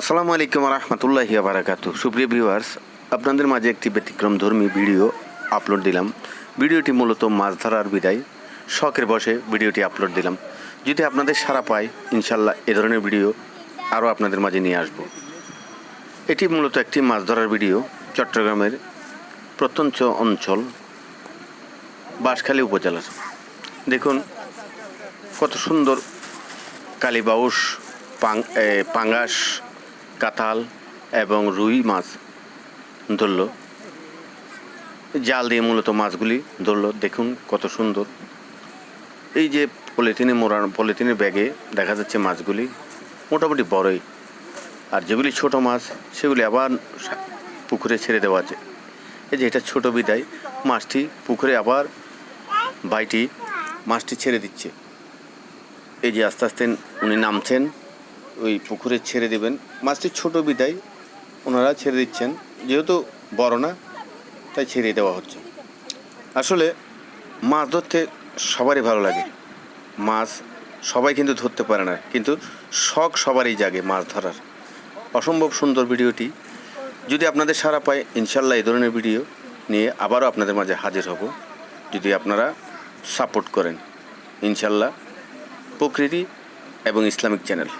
আসসালামু আলাইকুম রহমতুল্লাহি বারাকাতু সুপ্রিয় ভিউয়ার্স, আপনাদের মাঝে একটি ব্যতিক্রম ধর্মী ভিডিও আপলোড দিলাম। ভিডিওটি মূলত মাছ ধরার বিদায়। শখের বসে ভিডিওটি আপলোড দিলাম। যদি আপনাদের সারা পায় ইনশাল্লাহ এ ধরনের ভিডিও আরও আপনাদের মাঝে নিয়ে আসব। এটি মূলত একটি মাছ ধরার ভিডিও, চট্টগ্রামের প্রত্যঞ্চ অঞ্চল, বাঁশখালী উপজেলার। দেখুন, কত সুন্দর কালীবাউস, পাং পাঙ্গাস কাঁঠাল এবং রুই মাছ ধরল। জাল দিয়ে মূলত মাছগুলি ধরল। দেখুন কত সুন্দর। এই যে পলিথিনে মোড়ানো, পলিথিনের ব্যাগে দেখা যাচ্ছে মাছগুলি মোটামুটি বড়ই। আর যেগুলি ছোট মাছ, সেগুলি আবার পুকুরে ছেড়ে দেওয়া আছে। এই যে এটা ছোট বিদায়। মাছটি পুকুরে আবার বাইটি মাছটি ছেড়ে দিচ্ছে। এই যে আস্তে আস্তে উনি নামছেন। ওই পুকুরে ছেড়ে দেবেন। মাছটি ছোট বিদায় ওনারা ছেড়ে দিচ্ছেন। যেহেতু বড় না, তাই ছেড়ে দেওয়া হচ্ছে। আসলে মাছ ধরতে সবারই ভালো লাগে। মাছ সবাই কিন্তু ধরতে পারে না, কিন্তু শখ সবারই জাগে মাছ ধরার। অসম্ভব সুন্দর ভিডিওটি। যদি আপনাদের সারা পায়, ইনশাল্লাহ এই ধরনের ভিডিও নিয়ে আবারও আপনাদের মাঝে হাজির হব। যদি আপনারা সাপোর্ট করেন, ইনশাল্লাহ প্রকৃতি এবং ইসলামিক চ্যানেল।